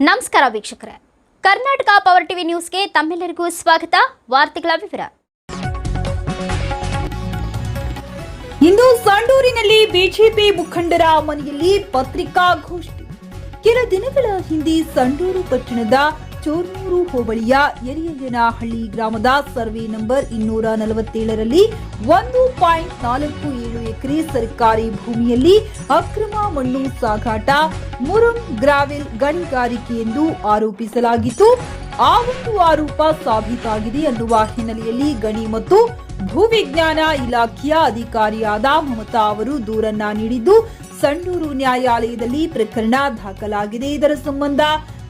ನಮಸ್ಕಾರ ವೀಕ್ಷಕರೇ. Karnataka power TV ನ್ಯೂಸ್ಗೆ ತಮ್ಮೆಲ್ಲರಿಗೂ ಸ್ವಾಗತ. ವಾರ್ತೆಗಳ ವಿವರ. ಇಂದು ಸಂಡೂರಿನಲ್ಲಿ ಬಿಜೆಪಿ ಮುಖಂಡರ ಮನೆಯಲ್ಲಿ ಪತ್ರಿಕಾಗೋಷ್ಠಿ ಕೆಲ ದಿನಗಳ ಹಿಂದೆ ಸಂಡೂರು ಪಟ್ಟಣದ ಚೋರ್ನೂರು ಹೋಬಳಿಯ ಎರಿಯಂಜನಹಳ್ಳಿ ಗ್ರಾಮದ ಸರ್ವೆ ನಂಬರ್ ಇನ್ನೂರ ನಲವತ್ತೇಳರಲ್ಲಿ ಒಂದು ಪಾಯಿಂಟ್ ನಾಲ್ಕು ಏಳು ಎಕರೆ ಸರ್ಕಾರಿ ಭೂಮಿಯಲ್ಲಿ ಅಕ್ರಮ ಮಣ್ಣು ಸಾಗಾಟ ಮುರುಂ ಗ್ರಾವೆಲ್ ಗಣಿಗಾರಿಕೆ ಎಂದು ಆರೋಪಿಸಲಾಗಿತ್ತು. ಆ ಒಂದು ಆರೋಪ ಸಾಬೀತಾಗಿದೆ ಅನ್ನುವ ಹಿನ್ನೆಲೆಯಲ್ಲಿ ಗಣಿ ಮತ್ತು ಭೂವಿಜ್ಞಾನ ಇಲಾಖೆಯ ಅಧಿಕಾರಿಯಾದ ಮಮತಾ ಅವರು ದೂರನ್ನ ನೀಡಿದ್ದು, ಸಣ್ಣೂರು ನ್ಯಾಯಾಲಯದಲ್ಲಿ ಪ್ರಕರಣ ದಾಖಲಾಗಿದೆ. ಇದರ ಸಂಬಂಧ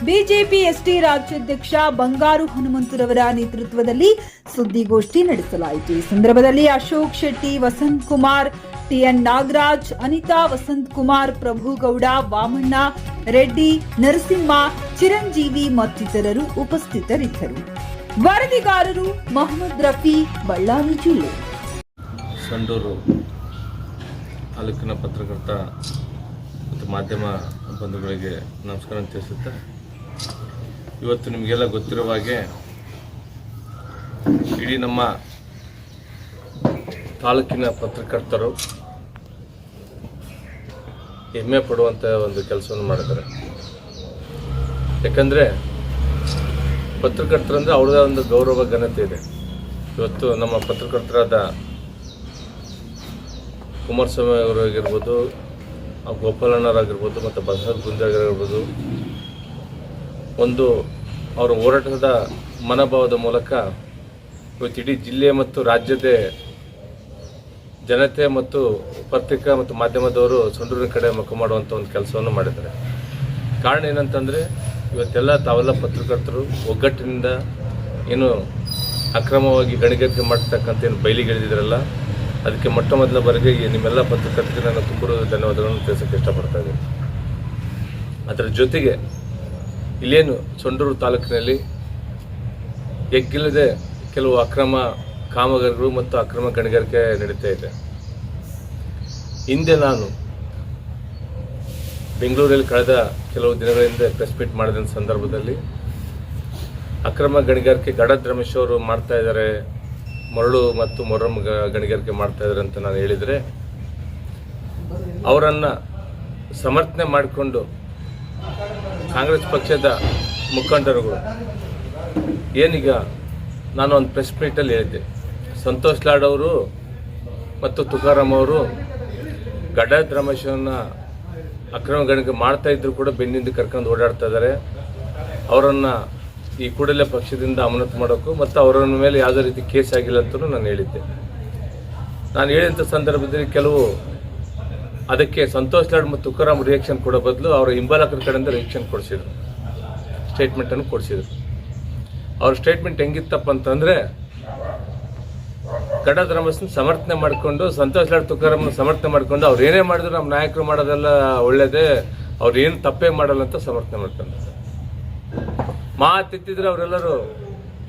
ಬಿಜೆಪಿ ಎಸ್ಟಿ ರಾಜ್ಯಾಧ್ಯಕ್ಷ ಬಂಗಾರು ಹನುಮಂತರವರ ನೇತೃತ್ವದಲ್ಲಿ ಸುದ್ದಿಗೋಷ್ಠಿ ನಡೆಸಲಾಯಿತು. ಈ ಸಂದರ್ಭದಲ್ಲಿ ಅಶೋಕ್ ಶೆಟ್ಟಿ, ವಸಂತ್ ಕುಮಾರ್ ಟಿಎನ್ ನಾಗರಾಜ್, ಅನಿತಾ ವಸಂತ್ ಕುಮಾರ್ ಪ್ರಭುಗೌಡ, ವಾಮಣ್ಣ, ರೆಡ್ಡಿ, ನರಸಿಂಹ, ಚಿರಂಜೀವಿ ಮತ್ತಿತರರು ಉಪಸ್ಥಿತರಿದ್ದರು. ವರದಿಗಾರರು ಮೊಹಮ್ಮದ್ ರಫಿ, ಬಳ್ಳಾರಿ ಜಿಲ್ಲೆ. ಸಂಡೂರು ತಾಲೂಕಿನ ಪತ್ರಕರ್ತ ಮತ್ತು ಮಾಧ್ಯಮ ಬಂಧುಗಳಿಗೆ ನಮಸ್ಕಾರ ತಿಳಿಸುತ್ತಾ, ಇವತ್ತು ನಿಮಗೆಲ್ಲ ಗೊತ್ತಿರುವ ಹಾಗೆ ಇಡೀ ನಮ್ಮ ತಾಲೂಕಿನ ಪತ್ರಕರ್ತರು ಹೆಮ್ಮೆ ಪಡುವಂಥ ಒಂದು ಕೆಲಸವನ್ನು ಮಾಡಿದ್ದಾರೆ. ಯಾಕಂದರೆ ಪತ್ರಕರ್ತರಂದ್ರೆ ಅವ್ರದೇ ಒಂದು ಗೌರವ ಘನತೆ ಇದೆ. ಇವತ್ತು ನಮ್ಮ ಪತ್ರಕರ್ತರಾದ ಕುಮಾರಸ್ವಾಮಿ ಅವರಾಗಿರ್ಬೋದು ಗೋಪಾಲಣ್ಣರಾಗಿರ್ಬೋದು ಮತ್ತು ಬಸವ ಗುಂಜಾಗಿರ್ಬೋದು ಒಂದು ಅವರ ಹೋರಾಟದ ಮನೋಭಾವದ ಮೂಲಕ ಇವತ್ತು ಇಡೀ ಜಿಲ್ಲೆ ಮತ್ತು ರಾಜ್ಯದ ಜನತೆ ಮತ್ತು ಪತ್ರಿಕಾ ಮತ್ತು ಮಾಧ್ಯಮದವರು ಸಂಡೂರಿನ ಕಡೆ ಮುಖ ಮಾಡುವಂಥ ಒಂದು ಕೆಲಸವನ್ನು ಮಾಡಿದ್ದಾರೆ. ಕಾರಣ ಏನಂತಂದರೆ, ಇವತ್ತೆಲ್ಲ ತಾವೆಲ್ಲ ಪತ್ರಕರ್ತರು, ಒಗ್ಗಟ್ಟಿನಿಂದ ಏನು ಅಕ್ರಮವಾಗಿ ಗಣಿಗಾರಿಕೆ ಮಾಡ್ತಕ್ಕಂಥ ಏನು ಬಯಲಿಗೆಳೆದಿದ್ರಲ್ಲ ಅದಕ್ಕೆ ಮೊಟ್ಟ ಮೊದಲ ಬಾರಿಗೆ ನಿಮ್ಮೆಲ್ಲ ಪತ್ರಕರ್ತರಿಗೆ ನಾನು ತುಂಬ ಧನ್ಯವಾದಗಳನ್ನು ತಿಳಿಸೋಕ್ಕೆ ಇಷ್ಟಪಡ್ತಾ ಇದ್ದೀನಿ. ಅದರ ಜೊತೆಗೆ, ಇಲ್ಲೇನು ಸೊಂಡೂರು ತಾಲೂಕಿನಲ್ಲಿ, ಎಗ್ಗಿಲ್ಲದೆ ಕೆಲವು ಅಕ್ರಮ ಕಾಮಗಾರಿಗಳು ಮತ್ತು ಅಕ್ರಮ ಗಣಿಗಾರಿಕೆ ನಡೀತಾ ಇದೆ. ಹಿಂದೆ ನಾನು ಬೆಂಗಳೂರಲ್ಲಿ ಕಳೆದ ಕೆಲವು ದಿನಗಳಿಂದ ಪ್ರೆಸ್ ಮೀಟ್ ಮಾಡಿದ ಸಂದರ್ಭದಲ್ಲಿ ಅಕ್ರಮ ಗಣಿಗಾರಿಕೆ ಗಡದ್ ರಮೇಶ್ ಅವರು ಮಾಡ್ತಾ ಇದ್ದಾರೆ, ಮರಳು ಮತ್ತು ಮೊರಮ್ ಗಣಿಗಾರಿಕೆ ಮಾಡ್ತಾ ಇದ್ದಾರೆ ಅಂತ ನಾನು ಹೇಳಿದರೆ, ಅವರನ್ನು ಸಮರ್ಥನೆ ಮಾಡಿಕೊಂಡು ಕಾಂಗ್ರೆಸ್ ಪಕ್ಷದ ಮುಖಂಡರುಗಳು, ಏನೀಗ ನಾನು ಒಂದು ಪ್ರೆಸ್ ಮೀಟಲ್ಲಿ ಹೇಳಿದ್ದೆ ಸಂತೋಷ್ ಲಾಡ್ ಅವರು ಮತ್ತು ತುಕಾರಾಮ್ ಅವರು ಗಡಾಯತ್ ರಮೇಶನ ಅಕ್ರಮ ಗಣಿಕೆ ಮಾಡ್ತಾ ಇದ್ರು ಕೂಡ ಬೆನ್ನಿಂದ ಕರ್ಕೊಂಡು ಓಡಾಡ್ತಾ ಇದ್ದಾರೆ ಅವರನ್ನು ಈ ಕೂಡಲೇ ಪಕ್ಷದಿಂದ ಅಮಾನತು ಮಾಡೋಕ್ಕೂ ಮತ್ತು ಅವರ ಮೇಲೆ ಯಾವುದೇ ರೀತಿ ಕೇಸ್ ಆಗಿಲ್ಲ ಅಂತಲೂ ನಾನು ಹೇಳಿದ್ದೆ. ನಾನು ಹೇಳಿದಂಥ ಸಂದರ್ಭದಲ್ಲಿ ಕೆಲವು ಅದಕ್ಕೆ ಸಂತೋಷ್ ಲಾಡ್ ಮತ್ತು ತುಕಾರಾಮ್ ರಿಯಾಕ್ಷನ್ ಕೊಡೋ ಬದಲು ಅವರ ಹಿಂಬಾಲಕರ ಕಡೆಯಿಂದ ರಿಯಾಕ್ಷನ್ ಕೊಡಿಸಿದ್ರು. ಸ್ಟೇಟ್ಮೆಂಟನ್ನು ಕೊಡಿಸಿದ್ರು. ಅವ್ರ ಸ್ಟೇಟ್ಮೆಂಟ್ ಹೆಂಗಿತ್ತಪ್ಪ ಅಂತಂದರೆ ಗಡದ ರಮೇಶನ್ ಸಮರ್ಥನೆ ಮಾಡಿಕೊಂಡು, ಸಂತೋಷ್ ಲಾಡ್ ತುಕಾರಾಮ್ನ ಸಮರ್ಥನೆ ಮಾಡಿಕೊಂಡು, ಅವ್ರು ಏನೇ ಮಾಡಿದ್ರು ನಮ್ಮ ನಾಯಕರು ಮಾಡೋದೆಲ್ಲ ಒಳ್ಳೇದೇ, ಅವ್ರು ಏನು ತಪ್ಪೇ ಮಾಡಲ್ಲ ಅಂತ ಸಮರ್ಥನೆ ಮಾಡ್ಕೊಂಡು ಮಾತಿತ್ತಿದ್ರೆ ಅವರೆಲ್ಲರೂ,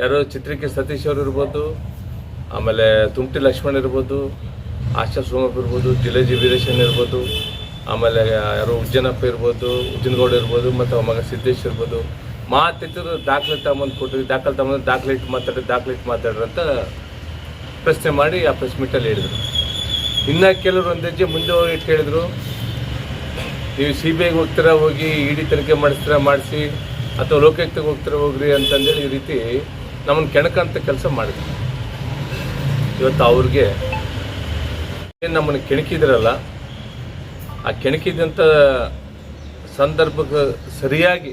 ಯಾರು ಚಿತ್ರಕ್ಕೆ ಸತೀಶ್ ಅವರು ಇರ್ಬೋದು, ಆಮೇಲೆ ತುಮಟಿ ಲಕ್ಷ್ಮಣ್ ಇರ್ಬೋದು, ಆಶಾ ಸೋಮಪ್ಪ ಇರ್ಬೋದು ಜಿಲೇಜಿ ವೀರೇಶನ್ ಇರ್ಬೋದು, ಆಮೇಲೆ ಯಾರು ಉಜ್ಜನಪ್ಪ ಇರ್ಬೋದು ಉಜ್ಜನಗೌಡ ಇರ್ಬೋದು, ಮತ್ತು ಮಗ ಸಿದ್ದೇಶ್ ಇರ್ಬೋದು. ಮಾತಿತ್ತಿದ್ರು ದಾಖಲೆ ತಗೊಂಬಂದು ಕೊಟ್ಟಿವಿ ದಾಖಲೆ ತಗೊಂಬಂದು ದಾಖಲೆ ಇಟ್ಟು ಮಾತಾಡಿ, ದಾಖಲೆ ಇಟ್ಟು ಮಾತಾಡ್ರಿ ಅಂತ ಪ್ರಶ್ನೆ ಮಾಡಿ ಆ ಪ್ರೆಸ್ ಮೀಟಲ್ಲಿ ಹೇಳಿದರು. ಇನ್ನು ಕೆಲವರು ಒಂದು ಹೆಜ್ಜೆ ಮುಂದೆ ಹೋಗಿ ಇಟ್ಟು ಹೇಳಿದರು, ನೀವು ಸಿ ಬಿ ಐಗೆ ಹೋಗ್ತೀರಾ, ಹೋಗಿ ಇಡಿ ತನಿಖೆ ಮಾಡಿಸ್ತೀರಾ, ಮಾಡಿಸಿ, ಅಥವಾ ಲೋಕಾಯುಕ್ತಕ್ಕೆ ಹೋಗ್ತೀರಾ, ಹೋಗ್ರಿ ಅಂತಂದೇಳಿ ಈ ರೀತಿ ನಮ್ಮನ್ನು ಕೆಣಕಂತ ಕೆಲಸ ಮಾಡಿದ್ರು. ಇವತ್ತು ಅವ್ರಿಗೆ ಏನು ನಮ್ಮನ್ನು ಕೆಣಕಿದ್ರಲ್ಲ, ಆ ಕೆಣಕಿದಂಥ ಸಂದರ್ಭಕ್ಕೆ ಸರಿಯಾಗಿ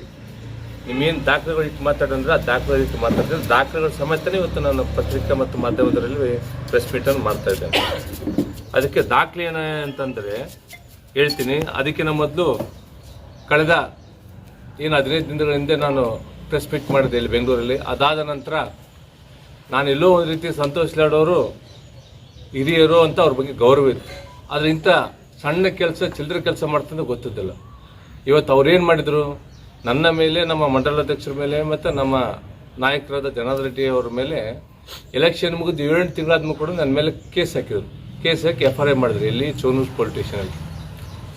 ನಿಮ್ಮೇನು ದಾಖಲೆಗಳು ಇಟ್ಟು ಮಾತಾಡಂದ್ರೆ ಆ ದಾಖಲೆಗಳು ಇಟ್ಟು ಮಾತಾಡ್ತೀನಿ. ದಾಖಲೆಗಳ ಸಮೇತನೇ ಇವತ್ತು ನಾನು ಪತ್ರಿಕಾ ಮತ್ತು ಮಾಧ್ಯಮದಲ್ಲಿ ಪ್ರೆಸ್ ಮೀಟನ್ನು ಮಾಡ್ತಾ ಇದ್ದೇನೆ. ಅದಕ್ಕೆ ದಾಖಲೆ ಏನ ಅಂತಂದರೆ ಹೇಳ್ತೀನಿ. ಅದಕ್ಕಿಂತ ಮೊದಲು ಕಳೆದ ಏನು ಹದಿನೈದು ದಿನಗಳ ಹಿಂದೆ ನಾನು ಪ್ರೆಸ್ ಮೀಟ್ ಮಾಡಿದೆ ಇಲ್ಲಿ ಬೆಂಗಳೂರಲ್ಲಿ. ಅದಾದ ನಂತರ ನಾನು ಎಲ್ಲೋ ಒಂದು ರೀತಿ ಸಂತೋಷ ಲಾಡೋರು ಹಿರಿಯರು ಅಂತ ಅವ್ರ ಬಗ್ಗೆ ಗೌರವ ಇತ್ತು. ಆದರೆ ಇಂಥ ಸಣ್ಣ ಕೆಲಸ ಚಿಲ್ಲರೆ ಕೆಲಸ ಮಾಡ್ತಂದ್ರೆ ಗೊತ್ತಿದ್ದಿಲ್ಲ. ಇವತ್ತು ಅವ್ರೇನು ಮಾಡಿದರು? ನನ್ನ ಮೇಲೆ, ನಮ್ಮ ಮಂಡಲಾಧ್ಯಕ್ಷರ ಮೇಲೆ ಮತ್ತು ನಮ್ಮ ನಾಯಕರಾದ ಜನಾರ್ದನ್ ರೆಡ್ಡಿ ಅವರ ಮೇಲೆ ಎಲೆಕ್ಷನ್ ಮುಗಿದು ಏಳೆಂಟು ತಿಂಗಳಾದ್ಮೇಲೆ ಕೂಡ ನನ್ನ ಮೇಲೆ ಕೇಸ್ ಹಾಕಿದ್ರು. ಕೇಸ್ ಹಾಕಿ ಎಫ್ ಐ ಮಾಡಿದ್ರು. ಇಲ್ಲಿ ಚೋನೂಸ್ ಪೊಲಿಟಿಷನಲ್ಲಿ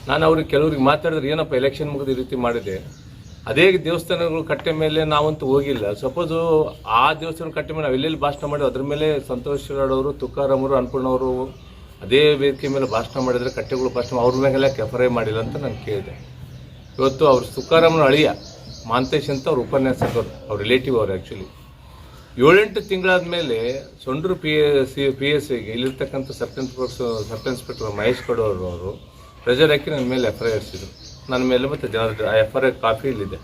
ನಾನು ಅವ್ರಿಗೆ ಕೆಲವ್ರಿಗೆ ಮಾತಾಡಿದ್ರೆ, ಏನಪ್ಪ ಎಲೆಕ್ಷನ್ ಮುಗಿದು ಈ ರೀತಿ ಮಾಡಿದೆ? ಅದೇ ದೇವಸ್ಥಾನಗಳು ಕಟ್ಟೆ ಮೇಲೆ ನಾವಂತೂ ಹೋಗಿಲ್ಲ. ಸಪೋಸು ಆ ದೇವಸ್ಥಾನ ಕಟ್ಟೆ ಮೇಲೆ ನಾವು ಎಲ್ಲೆಲ್ಲಿ ಭಾಷಣ ಮಾಡಿ ಅದ್ರ ಮೇಲೆ ಸಂತೋಷ್ ಅವರು ತುಕಾರಾಮರು, ಅನ್ಪೂರ್ಣವರು ಅದೇ ವೇದಿಕೆ ಮೇಲೆ ಭಾಷಣ ಮಾಡಿದರೆ ಕಟ್ಟೆಗಳು ಭಾಷಣ ಅವ್ರ ಮೇಲೆ ಐ ಮಾಡಿಲ್ಲ ಅಂತ ನಾನು ಕೇಳಿದೆ. ಇವತ್ತು ಅವ್ರು ತುಕಾರಾಮನ ಅಳಿಯ, ಮಾಂತೇಶ್ ಅಂತ ಅವ್ರ ಉಪನ್ಯಾಸಕರು ಅವ್ರ ರಿಲೇಟಿವ್ ಅವ್ರು ಆ್ಯಕ್ಚುಲಿ ಏಳೆಂಟು ತಿಂಗಳಾದ ಮೇಲೆ ಸೊಂಡ್ರು P S C P S ಸಿಗೆ ಇಲ್ಲಿರ್ತಕ್ಕಂಥ sub inspector sub inspector Mahesh ಕಡೋರು ಅವರು ಪ್ರೆಜರ್ ಹಾಕಿ ನನ್ನ ಮೇಲೆ ಎಫ್ ಐ ಆರ್ಸಿದ್ರು ನನ್ನ ಮೇಲೆ ಮತ್ತು ಜನರ ಆ ಎಫ್ ಐ ಆರ್ ಕಾಪಿ ಇಲ್ಲಿದೆ.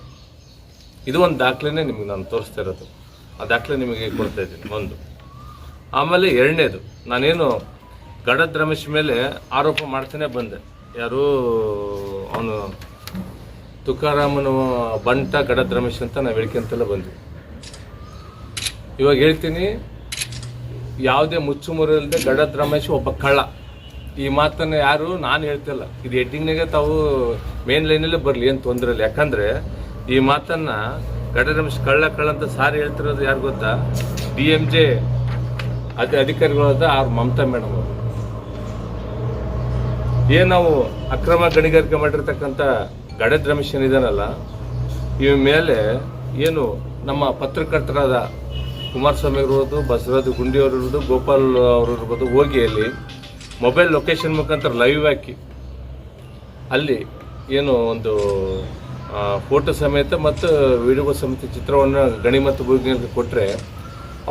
ಇದು ಒಂದು ದಾಖಲೆನೇ ನಿಮಗೆ ನಾನು ತೋರಿಸ್ತಾ ಇರೋದು. ಆ ದಾಖಲೆ ನಿಮಗೆ ಕೊಡ್ತಾ ಇದ್ದೀನಿ. ಒಂದು. ಆಮೇಲೆ ಎರಡನೇದು, ನಾನೇನು ಗಡದ್ ರಮೇಶ್ ಮೇಲೆ ಆರೋಪ ಮಾಡ್ತಾನೆ ಬಂದೆ. ಯಾರು, ಅವನು ತುಕಾರಾಮನ ಬಂಟ ಗಡದ ರಮೇಶ್ ಅಂತ ನಾವು ಹೇಳ್ಕೊಂತೆಲ್ಲ ಬಂದ್ವಿ. ಇವಾಗ ಹೇಳ್ತೀನಿ, ಯಾವುದೇ ಮುಚ್ಚುಮುರಿಲ್ಲದೆ ಗಡದ್ ರಮೇಶ್ ಒಬ್ಬ ಕಳ್ಳ. ಈ ಮಾತನ್ನ ಯಾರು ನಾನು ಹೇಳ್ತಿಲ್ಲ ಇದು ಹೆಡ್ಡಿಂಗ್ನಾಗೆ ತಾವು ಮೇನ್ ಲೈನಲ್ಲೇ ಬರಲಿ, ಏನು ತೊಂದರೆ ಇಲ್ಲ. ಯಾಕಂದ್ರೆ ಈ ಮಾತನ್ನು ಗಡ ರಮೇಶ್ ಕಳ್ಳ ಕಳ್ಳ ಅಂತ ಸಾರಿ ಹೇಳ್ತಿರೋದು ಯಾರು ಗೊತ್ತಾ? ಡಿ ಎಂ ಜೆ ಅದ ಅಧಿಕಾರಿಗಳಾದ ಅವ್ರ ಮಮತಾ ಮೇಡಮ್ ಅವರು. ಏನು ನಾವು ಅಕ್ರಮ ಗಣಿಗಾರಿಕೆ ಮಾಡಿರ್ತಕ್ಕಂಥ ಗಡದ್ ರಮೇಶನ್ ಏನಿದಾನಲ್ಲ ಇವ ಮೇಲೆ ಏನು ನಮ್ಮ ಪತ್ರಕರ್ತರಾದ ಕುಮಾರಸ್ವಾಮಿ ಇರ್ಬೋದು ಬಸವರಾಜ್ ಗುಂಡಿ ಅವರು ಇರ್ಬೋದು, ಗೋಪಾಲ್ ಅವರು ಇರ್ಬೋದು ಹೋಗಿ ಅಲ್ಲಿ ಮೊಬೈಲ್ ಲೊಕೇಶನ್ ಮುಖಾಂತರ ಲೈವ್ ಹಾಕಿ, ಅಲ್ಲಿ ಏನು ಒಂದು ಫೋಟೋ ಸಮೇತ ಮತ್ತು ವಿಡಿಯೋ ಸಮೇತ ಚಿತ್ರವನ್ನು ಗಣಿ ಮತ್ತು ಭೂಮಿಯಲ್ಲಿ ಕೊಟ್ಟರೆ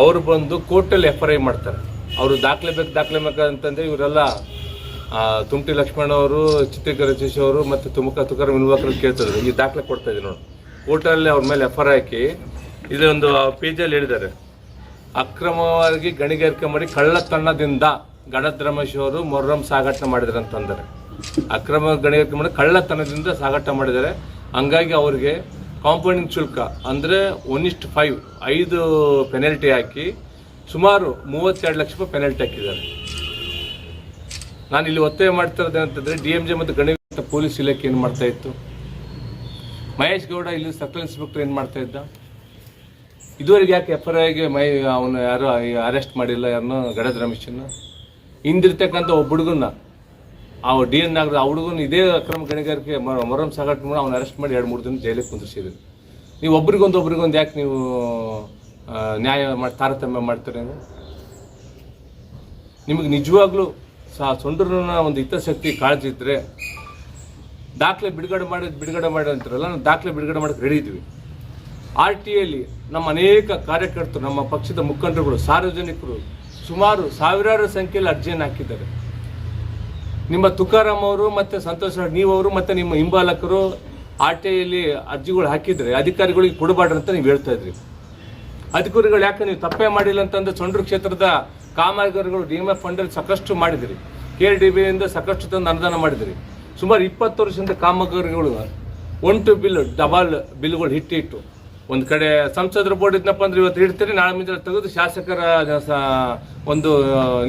ಅವರು ಬಂದು ಕೋರ್ಟಲ್ಲಿ ಎಫ್ ಐ ಮಾಡ್ತಾರೆ. ಅವರು ದಾಖಲೆ ಬೇಕು, ದಾಖಲೆ ಬೇಕಂತಂದರೆ ಇವರೆಲ್ಲ ತುಮಟಿ ಲಕ್ಷ್ಮಣ ಅವರು ಚಿತ್ರಕ ಶಶಿ ಅವರು ಮತ್ತು ತುಮಕ ತುಕಾರ ವಿನ್ವಾಕರ್ ಕೇಳ್ತಾರೆ ಈ ದಾಖಲೆ ಕೊಡ್ತಾ ಇದ್ದೀನಿ ನೋಡಿ. ಕೋರ್ಟಲ್ಲಿ ಅವ್ರ ಮೇಲೆ ಎಫ್ ಐ ಹಾಕಿ ಇದೊಂದು ಪೇಜಲ್ಲಿ ಹೇಳಿದ್ದಾರೆ. ಅಕ್ರಮವಾಗಿ ಗಣಿಗಾರಿಕೆ ಮಾಡಿ ಕಳ್ಳತನದಿಂದ ಗಣದ್ರಮೇಶ್ ಅವರು ಮೊರ್ರಂ ಸಾಗಾಟ ಮಾಡಿದ್ರು ಅಂತಂದರೆ ಅಕ್ರಮ ಗಣಿಗಾರಿಕೆ ಮಾಡಿ ಕಳ್ಳತನದಿಂದ ಸಾಗಾಟ ಮಾಡಿದ್ದಾರೆ. ಹಂಗಾಗಿ ಅವ್ರಿಗೆ ಕಾಂಪೌಂಡಿಂಗ್ ಶುಲ್ಕ ಅಂದರೆ ಒನ್ ಇಷ್ಟು ಫೈವ್ ಐದು ಪೆನಲ್ಟಿ ಹಾಕಿ ಸುಮಾರು ಮೂವತ್ತೆರಡು ಲಕ್ಷ ರೂಪಾಯಿ ಪೆನಲ್ಟಿ ಹಾಕಿದ್ದಾರೆ. ನಾನು ಇಲ್ಲಿ ಒತ್ತಾಯ ಮಾಡ್ತಿರೋದು ಅಂತಂದ್ರೆ ಡಿ ಎಂ ಜೆ ಮತ್ತು ಗಣಿ ಪೊಲೀಸ್ ಇಲಾಖೆ ಏನು ಮಾಡ್ತಾ ಇತ್ತು? ಮಹೇಶ್ ಗೌಡ ಇಲ್ಲಿ ಸರ್ಕಲ್ ಇನ್ಸ್ಪೆಕ್ಟರ್ ಏನು ಮಾಡ್ತಾ ಇದ್ದ? ಇದುವರೆಗೆ ಯಾಕೆ ಎಫ್ ಐ ಆರ್ಗೆ ಮೈ ಅವನು ಯಾರು ಅರೆಸ್ಟ್ ಮಾಡಿಲ್ಲ, ಯಾರನ್ನೋ ಗಡದ್ ರಮೇಶನ್ನ? ಹಿಂದಿರ್ತಕ್ಕಂಥ ಒಬ್ಬ ಹುಡುಗನ್ನ, ಆ ಡಿ ಎನ್ ನಾಗರ ಆ ಹುಡುಗನ ಇದೇ ಅಕ್ರಮ ಗಣಿಗಾರಿಕೆ ಮೊರಂ ಸಾಗಾಟ ಮಾಡಿ ಅವ್ನು ಅರೆಸ್ಟ್ ಮಾಡಿ ಎರಡು ಮೂರು ದಿನ ಜೈಲಿಗೆ ಕುಂದಿಸಿದ್ರಿ ನೀವು ಒಬ್ರಿಗೊಂದು ಒಬ್ರಿಗೊಂದು ಯಾಕೆ ನೀವು ನ್ಯಾಯ ಮಾಡಿ, ತಾರತಮ್ಯ ಮಾಡ್ತೀರಿ ನಿಮಗೆ ನಿಜವಾಗ್ಲೂ ಸಹ ಸೊಂಡ್ರನ ಒಂದು ಹಿತಶಕ್ತಿ ಕಾಳಜಿ ಇದ್ದರೆ ದಾಖಲೆ ಬಿಡುಗಡೆ ಮಾಡಿ ಬಿಡುಗಡೆ ಮಾಡಿ ಅಂತಾರಲ್ಲ, ನಾವು ದಾಖಲೆ ಬಿಡುಗಡೆ ಮಾಡಕ್ಕೆ ರೆಡಿ ಇದ್ವಿ ಆರ್ ಟಿ ಐಲಿ ನಮ್ಮ ಅನೇಕ ಕಾರ್ಯಕರ್ತರು, ನಮ್ಮ ಪಕ್ಷದ ಮುಖಂಡರುಗಳು, ಸಾರ್ವಜನಿಕರು ಸುಮಾರು ಸಾವಿರಾರು ಸಂಖ್ಯೆಯಲ್ಲಿ ಅರ್ಜಿಯನ್ನು ಹಾಕಿದ್ದಾರೆ. ನಿಮ್ಮ ತುಕಾರಾಮ್ ಅವರು ಮತ್ತು ಸಂತೋಷ್ ನೀವು ಅವರು ಮತ್ತು ನಿಮ್ಮ ಹಿಂಬಾಲಕರು ಆರ್ ಟಿ ಐಲಿ ಅರ್ಜಿಗಳು ಹಾಕಿದರೆ ಅಧಿಕಾರಿಗಳಿಗೆ ಕೊಡಬಾರ್ದು ಅಂತ ನೀವು ಹೇಳ್ತಾ ಇದ್ರಿ. ಅಧಿಕಾರಿಗಳು ಯಾಕೆ ನೀವು ತಪ್ಪೇ ಮಾಡಿಲ್ಲ ಅಂತಂದ್ರೆ ಸೊಂಡ್ರು ಕ್ಷೇತ್ರದ ಕಾಮಗಾರಿಗಳು ಡಿ ಎಂ ಎಫ್ ಫಂಡಲ್ಲಿ ಸಾಕಷ್ಟು ಮಾಡಿದಿರಿ. ಕೆ ಡಿ ಬಿಯಿಂದ ಸಾಕಷ್ಟು ತಂದು ಅನುದಾನ ಮಾಡಿದಿರಿ. ಸುಮಾರು ಇಪ್ಪತ್ತು ವರ್ಷದಿಂದ ಕಾಮಗಾರಿಗಳು ಒನ್ ಟು ಬಿಲ್, ಡಬಲ್ ಬಿಲ್ಗಳು ಹಿಟ್ಟಿಟ್ಟು. ಒಂದು ಕಡೆ ಸಂಸದರ ಬೋರ್ಡ್ ಇದ್ನಪ್ಪ ಅಂದ್ರೆ ಇವತ್ತು ಇಡ್ತೀರಿ, ನಾಳೆ ಮುಂದೆ ತೆಗೆದು ಶಾಸಕರ ಒಂದು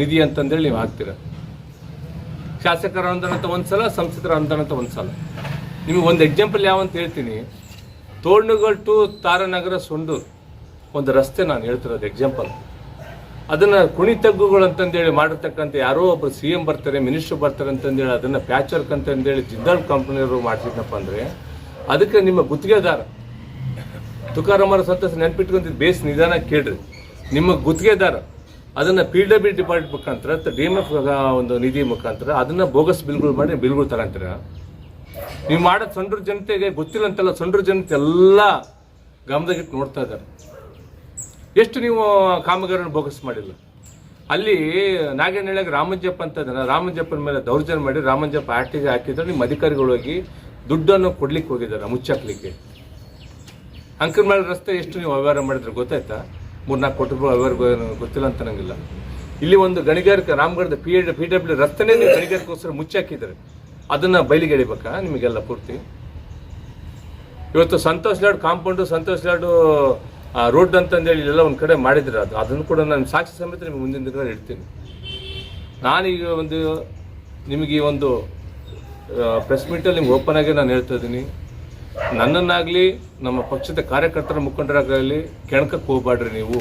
ನಿಧಿ ಅಂತಂದೇಳಿ ನೀವು ಹಾಕ್ತೀರ. ಶಾಸಕರ ಅನುದಾನ ಅಂತ ಒಂದ್ಸಲ ಸಂಸದರ ಅನುದಾನ ಅಂತ ಒಂದ್ಸಲ ನಿಮಗೆ ಒಂದು ಎಕ್ಸಾಂಪಲ್ ಯಾವಂತ ಹೇಳ್ತೀನಿ. ತೋರ್ಣಗಲ್ ಟು ತಾರನಗರ ಸೊಂಡೂರು ಒಂದು ರಸ್ತೆ ನಾನು ಹೇಳ್ತಿರೋದು ಎಕ್ಸಾಂಪಲ್ ಅದನ್ನ ಕುಣಿ ತಗ್ಗುಗಳು ಅಂತಂದೇಳಿ ಮಾಡಿರ್ತಕ್ಕಂಥ ಯಾರೋ ಒಬ್ರು ಸಿ ಎಂ ಬರ್ತಾರೆ, ಮಿನಿಸ್ಟರ್ ಬರ್ತಾರೆ ಅಂತಂದೇಳಿ ಅದನ್ನ ಪ್ಯಾಚ್ ವರ್ಕ್ ಅಂತಂದೇಳಿ ಜಿಂದಾಲ್ ಕಂಪ್ನಿಯವರು ಮಾಡಿಸಿದ್ನಪ್ಪ ಅಂದ್ರೆ ಅದಕ್ಕೆ ನಿಮ್ಮ ಗುತ್ತಿಗೆದಾರ ತುಕಾರಾಮರ ಸಂತಸ ನೆನ್ಪಿಟ್ಕೊಂತಿದ್ದು ಬೇಸ್ ನಿಧಾನ ಕೇಳ್ರಿ. ನಿಮ್ಮ ಗುತ್ತಿಗೆದಾರ ಅದನ್ನ ಪಿ ಡಬ್ಲ್ಯೂ ಡಿಪಾರ್ಟ್ ಮುಖಾಂತರ ಡಿ ಎಂ ಎಫ್ ಒಂದು ನಿಧಿ ಮುಖಾಂತರ ಅದನ್ನ ಬೋಗಸ್ ಬಿಲ್ಗಳು ಮಾಡಿ ಬಿಲ್ಗಳು ತಗೊಂತೀರ. ನೀವು ಮಾಡೋದು ಸೊಂಡ್ರ ಜನತೆಗೆ ಗೊತ್ತಿಲ್ಲ ಅಂತಲ್ಲ ಸೊಂಡ್ರ ಜನತೆ ಎಲ್ಲ ಗಮನದಾಗಿಟ್ಟು ನೋಡ್ತಾ ಇದ್ದಾರೆ. ಎಷ್ಟು ನೀವು ಕಾಮಗಾರಿಯನ್ನು ಬೋಗಸ್ ಮಾಡಿಲ್ಲ? ಅಲ್ಲಿ ನಾಗೇನಹಳ್ಳಿಗೆ ರಾಮಂಜಪ್ಪ ಅಂತ ರಾಮಂಜಪ್ಪನ ಮೇಲೆ ದೌರ್ಜನ್ಯ ಮಾಡಿ ರಾಮಂಜಪ್ಪ ಆಟಿಗೆ ಹಾಕಿದ್ರೆ. ನಿಮ್ಮ ಅಧಿಕಾರಿಗಳು ಹೋಗಿ ದುಡ್ಡನ್ನು ಕೊಡ್ಲಿಕ್ಕೆ ಹೋಗಿದ್ದಾರೆ ಮುಚ್ಚಾಕ್ಲಿಕ್ಕೆ. ಅಂಕರ್ಮಾಳ್ ರಸ್ತೆ ಎಷ್ಟು ನೀವು ವ್ಯವಹಾರ ಮಾಡಿದ್ರೆ ಗೊತ್ತಾಯ್ತಾ? ಮೂರ್ನಾಲ್ಕು ಕೋಟಿ ರೂಪಾಯಿ ವ್ಯವಹಾರ ಗೊತ್ತಿಲ್ಲ ಅಂತ ನಂಗಿಲ್ಲ. ಇಲ್ಲಿ ಒಂದು ಗಣಿಗಾರಿಕೆ ರಾಮಗಢದ ಪಿ ಎಡ್ ಪಿ ಡಬ್ಲ್ಯೂ ರಸ್ತೆನೇ ನೀವು ಗಣಿಗಾರಿಕೋಸ್ಕರ ಮುಚ್ಚಾಕಿದ್ದಾರೆ. ಅದನ್ನು ಬಯಲಿಗೆ ಎಳಿಬೇಕಾ? ನಿಮಗೆಲ್ಲ ಪೂರ್ತಿ? ಇವತ್ತು ಸಂತೋಷ್ ಲಾಡ್ ಕಾಂಪೌಂಡು, ಸಂತೋಷ್ ಲಾಡು ರೋಡ್ ಅಂತಂದೇಳಿ ಎಲ್ಲ ಒಂದು ಕಡೆ ಮಾಡಿದ್ರೆ ಅದು. ಅದನ್ನು ಕೂಡ ನಾನು ಸಾಕ್ಷಿ ಸಮೇತ ನಿಮಗೆ ಮುಂದಿನ ದಿನಗಳಲ್ಲಿ ಇಡ್ತೀನಿ ನಾನೀಗ ಒಂದು, ನಿಮಗೆ ಈ ಒಂದು ಪ್ರೆಸ್ ಮೀಟಲ್ಲಿ ನಿಮ್ಗೆ ಓಪನ್ ಆಗಿ ನಾನು ಹೇಳ್ತಾ ಇದ್ದೀನಿ. ನನ್ನನ್ನಾಗಲಿ ನಮ್ಮ ಪಕ್ಷದ ಕಾರ್ಯಕರ್ತರ ಮುಖಂಡರಾಗಲಿ ಕೆಣಕಕ್ಕೆ ಹೋಗ್ಬೇಡ್ರಿ ನೀವು.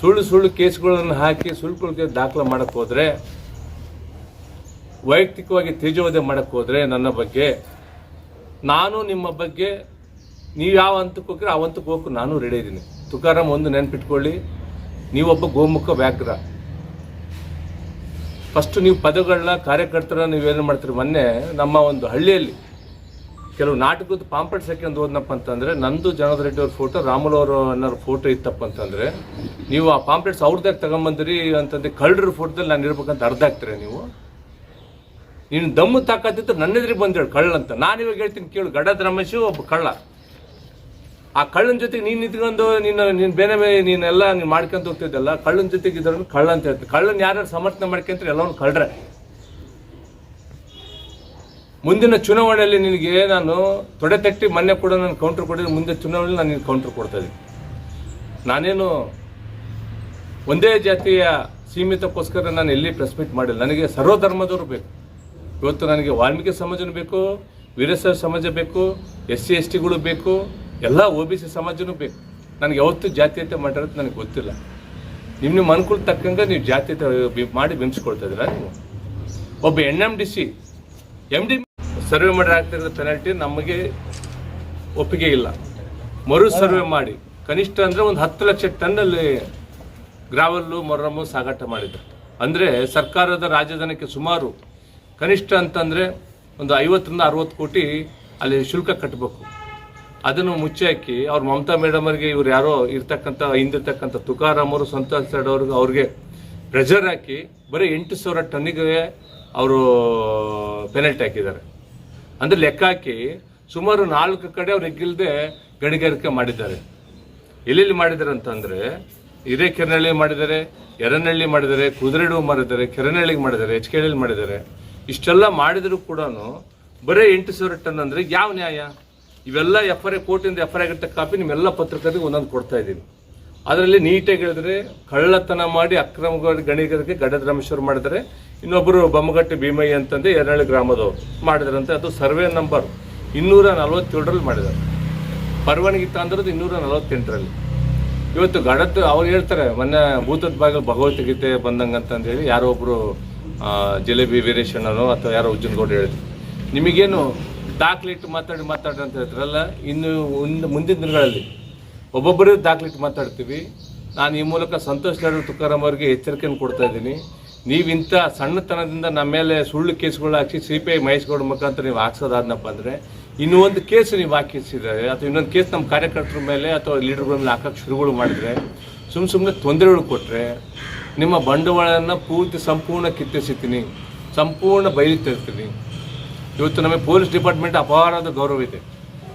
ಸುಳ್ಳು ಸುಳ್ಳು ಕೇಸ್ಗಳನ್ನು ಹಾಕಿ ಸುಳ್ಳುಗಳಿಗೆ ದಾಖಲೆ ಮಾಡಕ್ಕೆ ಹೋದರೆ, ವೈಯಕ್ತಿಕವಾಗಿ ತೇಜೋವಧೆ ಮಾಡಕ್ಕೆ ಹೋದರೆ ನನ್ನ ಬಗ್ಗೆ, ನಾನು ನಿಮ್ಮ ಬಗ್ಗೆ ನೀವು ಯಾವ ಹಂತಕ್ಕೆ ಹೋಗ್ರೆ ಆ ಹಂತಕ್ಕೆ ಹೋಗಕ್ಕೆ ನಾನು ರೆಡಿ ಇದ್ದೀನಿ. ತುಕಾರಾಮ್ ಒಂದು ನೆನ್ಪಿಟ್ಕೊಳ್ಳಿ. ನೀವೊಬ್ಬ ಗೋಮುಖ ವ್ಯಾಕ್ರ ಫಸ್ಟ್ ನೀವು ಪದಗಳನ್ನ ಕಾರ್ಯಕರ್ತರ ನೀವೇನು ಮಾಡ್ತೀರಿ? ಮೊನ್ನೆ ನಮ್ಮ ಒಂದು ಹಳ್ಳಿಯಲ್ಲಿ ಕೆಲವು ನಾಟಕದ ಪಾಂಪೆಟ್ ಸೆಕೆಂಡ್ ಹೋದ್ನಪ್ಪ ಅಂತಂದರೆ, ನಂದು ಜನದ ರೆಡ್ಡಿ ಅವ್ರ ಫೋಟೋ ರಾಮುಲು ಅವರು ಅನ್ನೋರ ಫೋಟೋ ಇತ್ತಪ್ಪ ಅಂತಂದರೆ, ನೀವು ಆ ಪಾಂಪ್ಲೆಟ್ಸ್ ಅವ್ರದಾಗ ತಗೊಂಬಂದಿರಿ ಅಂತಂದ್ರೆ ಕಳ್ಳರ ಫೋಟೋದಲ್ಲಿ ನಾನು ಇರ್ಬೇಕಂತ ಅರ್ಧ ಆಗ್ತೀರ ನೀವು? ನೀನು ದಮ್ಮು ತಾಕತ್ತಿತ್ತು ನನ್ನೆದ್ರಿಗೆ ಬಂದೇಳು ಕಳ್ಳ ಅಂತ ನಾನು ಇವಾಗ ಹೇಳ್ತೀನಿ ಕೇಳು. ಗಡದ ರಮೇಶು ಒಬ್ಬ ಕಳ್ಳ. ಆ ಕಳ್ಳನ ಜೊತೆಗೆ ನೀನು ನಿಂತ್ಕೊಂಡು ನೀನು ನೀನು ಬೇರೆ ಬೇರೆ ನೀನೆಲ್ಲ ನೀನು ಮಾಡ್ಕೊಂತ ಹೋಗ್ತಿದ್ದಲ್ಲ, ಕಳ್ಳನ ಜೊತೆಗೆ ಇದ್ರನ್ನು ಕಳ್ಳ ಅಂತ ಹೇಳ್ತೀನಿ. ಕಳ್ಳನ ಯಾರು ಸಮರ್ಥನೆ ಮಾಡ್ಕೊಂತಾರೆ ಎಲ್ಲವನ್ನು ಕಳ್ರೆ. ಮುಂದಿನ ಚುನಾವಣೆಯಲ್ಲಿ ನಿನಗೆ ನಾನು ತೊಡೆ ತಟ್ಟಿ ಮೊನ್ನೆ ಕೂಡ ನಾನು ಕೌಂಟರ್ ಕೊಟ್ಟಿದ್ದೆ ಮುಂದೆ ಚುನಾವಣೆಯಲ್ಲಿ ನಾನು ನಿನಗೆ ಕೌಂಟರ್ ಕೊಡ್ತಾ ಇದ್ದೀನಿ. ನಾನೇನು ಒಂದೇ ಜಾತಿಯ ಸೀಮಿತಕ್ಕೋಸ್ಕರ ನಾನು ಎಲ್ಲಿ ಪ್ರೆಸ್ ಮೀಟ್ ಮಾಡಿಲ್ಲ. ನನಗೆ ಸರ್ವಧರ್ಮದವರು ಬೇಕು. ಇವತ್ತು ನನಗೆ ವಾಲ್ಮೀಕಿ ಸಮಾಜನೂ ಬೇಕು, ವೀರಶೈವ ಸಮಾಜ ಬೇಕು, ಎಸ್ ಸಿ, ಎಸ್ ಟಿಗಳು ಬೇಕು ಎಲ್ಲ ಒ ಬಿ ಸಿ ಸಮಾಜನೂ ಬೇಕು. ನನಗೆ ಯಾವತ್ತು ಜಾತ್ಯತೆ ಮಾಡಿರೋದು ನನಗೆ ಗೊತ್ತಿಲ್ಲ. ನಿಮ್ಮ ನಿಮ್ಮ ಅನುಕೂಲ ತಕ್ಕಂಗೆ ನೀವು ಜಾತ್ಯತೆ ಮಾಡಿ ಬಿಂಬಿಸ್ಕೊಳ್ತಾ ಇದ್ದೀರಾ ನೀವು? ಒಬ್ಬ N M D C M D survey ಮಾಡಿ ಆಗ್ತಿರೋ ಪೆನಾಲ್ಟಿ ನಮಗೆ ಒಪ್ಪಿಗೆ ಇಲ್ಲ. ಮರು ಸರ್ವೆ ಮಾಡಿ. ಕನಿಷ್ಠ ಅಂದರೆ ಒಂದು ಹತ್ತು ಲಕ್ಷ ಟನ್ನಲ್ಲಿ ಗ್ರಾವಲ್ಲು, ಮೊರ್ರಮ್ಮು ಸಾಗಾಟ ಮಾಡಿದ್ರು. ಅಂದರೆ ಸರ್ಕಾರದ ರಾಜಧಾನಕ್ಕೆ ಸುಮಾರು ಕನಿಷ್ಠ ಅಂತಂದರೆ ಒಂದು ಐವತ್ತರಿಂದ ಅರವತ್ತು ಕೋಟಿ ಅಲ್ಲಿ ಶುಲ್ಕ ಕಟ್ಟಬೇಕು ಅದನ್ನು ಮುಚ್ಚಿ ಹಾಕಿ ಅವ್ರ ಮಮತಾ ಮೇಡಮ್ ಅವರಿಗೆ ಇವ್ರು ಯಾರೋ ಇರ್ತಕ್ಕಂಥ, ಹಿಂದಿರ್ತಕ್ಕಂಥ ತುಕಾರಾಮ್ ಅವರು, ಸಂತೋಷ್ ಸೈಡ್ ಅವ್ರಿಗೆ ಅವ್ರಿಗೆ ಪ್ರೆಷರ್ ಹಾಕಿ ಬರೀ ಎಂಟು ಸಾವಿರ ಟನ್ನಿಗೆ ಅವರು ಪೆನಲ್ಟಿ ಹಾಕಿದ್ದಾರೆ. ಅಂದರೆ ಲೆಕ್ಕ ಹಾಕಿ ಸುಮಾರು ನಾಲ್ಕು ಕಡೆ ಅವ್ರು ಎಗ್ಗಿಲ್ದೆ ಗಣಿಗಾರಿಕೆ ಮಾಡಿದ್ದಾರೆ. ಎಲ್ಲೆಲ್ಲಿ ಮಾಡಿದ್ದಾರೆ ಅಂತಂದರೆ ಹಿರೇಕೆರನಹಳ್ಳಿ ಮಾಡಿದ್ದಾರೆ ಎರನಹಳ್ಳಿ ಮಾಡಿದ್ದಾರೆ, ಕುದುರೆಡು ಮಾಡಿದ್ದಾರೆ ಕೆರೆನಹಳ್ಳಿಗೆ ಮಾಡಿದ್ದಾರೆ ಎಚ್ ಕೆಳಲ್ಲಿ ಮಾಡಿದ್ದಾರೆ. ಇಷ್ಟೆಲ್ಲ ಮಾಡಿದರೂ ಕೂಡ ಬರೀ ಎಂಟು ಸಾವಿರ ಟನ್ ಅಂದರೆ ಯಾವ ನ್ಯಾಯ? ಇವೆಲ್ಲ ಎಫ್ ಆರ್ ಐ ಕೋರ್ಟಿಂದ ಎಫ್ ಆರ್ ಆಗಿರ್ತ ಕಾಪಿ ನಿಮ್ಮೆಲ್ಲ ಪತ್ರಕರ್ತರಿಗೆ ಒಂದೊಂದು ಕೊಡ್ತಾ ಇದ್ದೀನಿ. ಅದರಲ್ಲಿ ನೀಟಾಗಿ ಹೇಳಿದ್ರೆ ಕಳ್ಳತನ ಮಾಡಿ ಅಕ್ರಮ ಗಣಿಗಾರಿಕೆ ಗಡದ ರಮೇಶ್ವರ್ ಮಾಡಿದರೆ ಇನ್ನೊಬ್ಬರು ಬೊಮ್ಮಗಟ್ಟಿ ಭೀಮಯ್ಯ ಅಂತಂದು ಎರಡಳ್ಳಿ ಗ್ರಾಮದವರು ಮಾಡಿದ್ರಂತೆ ಅದು ಸರ್ವೆ ನಂಬರ್ ಇನ್ನೂರ ನಲವತ್ತೇಳರಲ್ಲಿ ಮಾಡಿದ್ದಾರೆ. ಪರವಾನಗಿ ತಂದಿರೋದು ಇನ್ನೂರ ನಲವತ್ತೆಂಟರಲ್ಲಿ. ಇವತ್ತು ಗಡದ್ದು ಅವ್ರು ಹೇಳ್ತಾರೆ, ಮೊನ್ನೆ ಭೂತದ ಬಾಗಿಲು ಭಗವದ್ಗೀತೆ ಬಂದಂಗೆ ಅಂತಂದೇಳಿ ಯಾರೋ ಒಬ್ಬರು ಜಿಲೇಬಿ ವೀರೇಶಣ್ಣನೋ ಅಥವಾ ಯಾರೋ ಉಜ್ಜನಗೌಡ ಹೇಳಿದ್ರು. ನಿಮಗೇನು ದಾಖಲಿಟ್ಟು ಮಾತಾಡಿ ಮಾತಾಡಿ ಅಂತ ಹೇಳ್ತಾರಲ್ಲ, ಇನ್ನು ಮುಂದಿನ ದಿನಗಳಲ್ಲಿ ಒಬ್ಬೊಬ್ಬರೇ ದಾಖಲಿಟ್ಟು ಮಾತಾಡ್ತೀವಿ. ನಾನು ಈ ಮೂಲಕ ಸಂತೋಷ್ ಲಾಡು ತುಕಾರಾಮ್ ಅವರಿಗೆ ಎಚ್ಚರಿಕೆಯನ್ನು ಕೊಡ್ತಾ ಇದ್ದೀನಿ. ನೀವು ಇಂಥ ಸಣ್ಣತನದಿಂದ ನಮ್ಮ ಮೇಲೆ ಸುಳ್ಳು ಕೇಸ್ಗಳು ಹಾಕಿ ಸಿ ಪಿ ಐ ಮಹೇಶ್ಗೌಡ ಮುಖಾಂತರ ನೀವು ಹಾಕ್ಸೋದಾದ್ನಪ್ಪ ಅಂದರೆ, ಇನ್ನೂ ಒಂದು ಕೇಸ್ ನೀವು ಹಾಕಿಸಿದ್ದಾರೆ ಅಥವಾ ಇನ್ನೊಂದು ಕೇಸ್ ನಮ್ಮ ಕಾರ್ಯಕರ್ತರ ಮೇಲೆ ಅಥವಾ ಲೀಡರ್ಗಳ ಮೇಲೆ ಹಾಕೋಕ್ಕೆ ಶುರುಗಳು ಮಾಡಿದರೆ ಸುಮ್ಮ ಸುಮ್ಮನೆ ತೊಂದರೆಗಳು ಕೊಟ್ಟರೆ ನಿಮ್ಮ ಬಂಡವಾಳನ ಪೂರ್ತಿ ಸಂಪೂರ್ಣ ಕಿತ್ತೆಸಿತೀನಿ ಸಂಪೂರ್ಣ ಬಯಲು ತರ್ತೀನಿ ಇವತ್ತು ನಮಗೆ ಪೊಲೀಸ್ ಡಿಪಾರ್ಟ್ಮೆಂಟ್ ಅಪಾರದ ಗೌರವ ಇದೆ.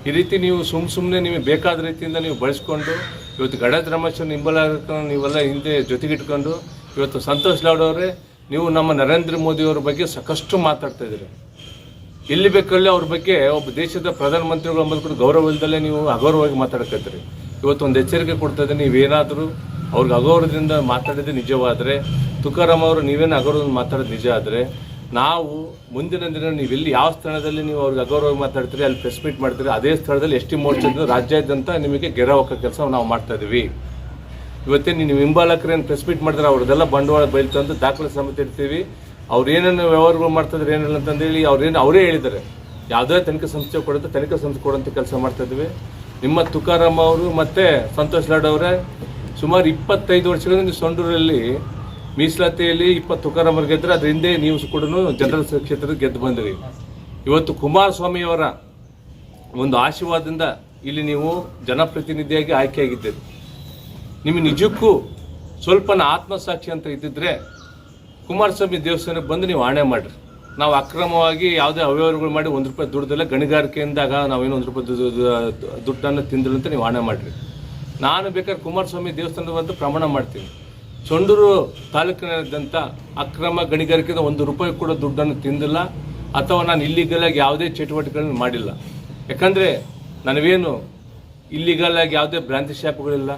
ಈ ರೀತಿ ನೀವು ಸುಮ್ಮ ಸುಮ್ಮನೆ ನಿಮಗೆ ಬೇಕಾದ ರೀತಿಯಿಂದ ನೀವು ಬಳಸ್ಕೊಂಡು, ಇವತ್ತು ಗಡದ ರಮೇಶ್ ನಿಂಬಲ ನೀವೆಲ್ಲ ಹಿಂದೆ ಜೊತೆಗಿಟ್ಕೊಂಡು, ಇವತ್ತು ಸಂತೋಷ್ ಲಾಡ್ ಅವರೇ, ನೀವು ನಮ್ಮ ನರೇಂದ್ರ ಮೋದಿಯವರ ಬಗ್ಗೆ ಸಾಕಷ್ಟು ಮಾತಾಡ್ತಾ ಇದ್ದೀರಿ. ಎಲ್ಲಿ ಬೇಕಲ್ಲಿ ಅವ್ರ ಬಗ್ಗೆ ಒಬ್ಬ ದೇಶದ ಪ್ರಧಾನಮಂತ್ರಿಗಳ ಮೂಲಕ ಗೌರವ ಇಲ್ದಲ್ಲೇ ನೀವು ಅಗೌರವವಾಗಿ ಮಾತಾಡಕತ್ತೀರಿ ಇವತ್ತು ಒಂದು ಎಚ್ಚರಿಕೆ ಕೊಡ್ತಾ ಇದ್ದೀನಿ, ನೀವೇನಾದರೂ ಅವ್ರಿಗೆ ಅಗೌರವದಿಂದ ಮಾತಾಡಿದ್ರೆ ನಿಜವಾದರೆ, ತುಕಾರಾಮ್ ಅವರು ನೀವೇನು ಅಗೌರವದಿಂದ ಮಾತಾಡೋದು ನಿಜ ಆದರೆ ನಾವು ಮುಂದಿನ ದಿನ ನೀವು ಇಲ್ಲಿ ಯಾವ ಸ್ಥಳದಲ್ಲಿ ನೀವು ಅವ್ರಿಗೆ ಅಗೌರವ ಮಾತಾಡ್ತೀರಿ, ಅಲ್ಲಿ ಪ್ರೆಸ್ ಮೀಟ್ ಮಾಡ್ತೀರಿ, ಅದೇ ಸ್ಥಳದಲ್ಲಿ ಎಸ್ ಟಿ ಮೋರ್ಚಾದಿಂದ ರಾಜ್ಯಾದ್ಯಂತ ನಿಮಗೆ ಗೆರೆ ಕೆಲಸ ನಾವು ಮಾಡ್ತಾ ಇದ್ದೀವಿ ಇವತ್ತೇ ನೀವು ಹಿಂಬಾಲಕರೇನು ಪ್ರೆಸ್ ಮೀಟ್ ಮಾಡಿದ್ರೆ ಅವ್ರದ್ದೆಲ್ಲ ಬಂಡವಾಳ ಬಯಲು ತಂದು ದಾಖಲೆ ಸಮೇತ ಇಡ್ತೀವಿ. ಅವ್ರು ಏನೇನು ವ್ಯವಹಾರಗಳು ಮಾಡ್ತಿದ್ರು ಏನಿಲ್ಲ ಅಂತಂದೇಳಿ ಅವ್ರೇನು ಅವರೇ ಹೇಳಿದ್ದಾರೆ. ಯಾವುದೇ ತನಿಖಾ ಸಂಸ್ಥೆ ಕೊಡುತ್ತೆ, ತನಿಖಾ ಸಂಸ್ಥೆ ಕೊಡೋಂಥ ಕೆಲಸ ಮಾಡ್ತಾ ಇದ್ವಿ. ನಿಮ್ಮ ತುಕಾರಾಮ್ ಅವರು ಮತ್ತು ಸಂತೋಷ್ ಲಾಡ್ ಅವರೇ, ಸುಮಾರು ಇಪ್ಪತ್ತೈದು ವರ್ಷಗಳಿಂದ ನೀವು ಸೊಂಡೂರಲ್ಲಿ ಮೀಸಲಾತಿಯಲ್ಲಿ ಇಪ್ಪತ್ತು ತುಕಾರಾಮ್ ಗೆದ್ರೆ ಅದ್ರ ಹಿಂದೆ ನೀವು ಕೂಡ ಜನರಲ್ ಕ್ಷೇತ್ರದ ಗೆದ್ದು ಬಂದಿರಿ. ಇವತ್ತು ಕುಮಾರಸ್ವಾಮಿಯವರ ಒಂದು ಆಶೀರ್ವಾದದಿಂದ ಇಲ್ಲಿ ನೀವು ಜನಪ್ರತಿನಿಧಿಯಾಗಿ ಆಯ್ಕೆಯಾಗಿದ್ದೀರಿ. ನಿಮ್ಮ ನಿಜಕ್ಕೂ ಸ್ವಲ್ಪನ ಆತ್ಮಸಾಕ್ಷಿ ಅಂತ ಇದ್ದಿದ್ರೆ ಕುಮಾರಸ್ವಾಮಿ ದೇವಸ್ಥಾನಕ್ಕೆ ಬಂದು ನೀವು ಆಣೆ ಮಾಡಿರಿ. ನಾವು ಅಕ್ರಮವಾಗಿ ಯಾವುದೇ ಅವ್ಯವಹಾರಗಳು ಮಾಡಿ ಒಂದು ರೂಪಾಯಿ ದುಡ್ದಲ್ಲ ಗಣಿಗಾರಿಕೆಯಿಂದಾಗ ನಾವೇನು ಒಂದು ರೂಪಾಯಿ ದುಡ್ಡನ್ನು ತಿಂದಿಲ್ಲ ಅಂತ ನೀವು ಆಣೆ ಮಾಡಿರಿ. ನಾನು ಬೇಕಾದ್ರೆ ಕುಮಾರಸ್ವಾಮಿ ದೇವಸ್ಥಾನದ ಬಂದು ಪ್ರಮಾಣ ಮಾಡ್ತೀನಿ. ಸೊಂಡೂರು ತಾಲೂಕಿನಾದ್ಯಂತ ಅಕ್ರಮ ಗಣಿಗಾರಿಕೆಯಿಂದ ಒಂದು ರೂಪಾಯಿ ಕೂಡ ದುಡ್ಡನ್ನು ತಿಂದಿಲ್ಲ ಅಥವಾ ನಾನು ಇಲ್ಲಿಗಲಾಗಿ ಯಾವುದೇ ಚಟುವಟಿಕೆಗಳನ್ನು ಮಾಡಿಲ್ಲ. ಯಾಕಂದರೆ ನನಗೇನು ಇಲ್ಲಿಗಲಾಗಿ ಯಾವುದೇ ಭ್ರಾಂತಿ ಶಾಪ್ಗಳಿಲ್ಲ.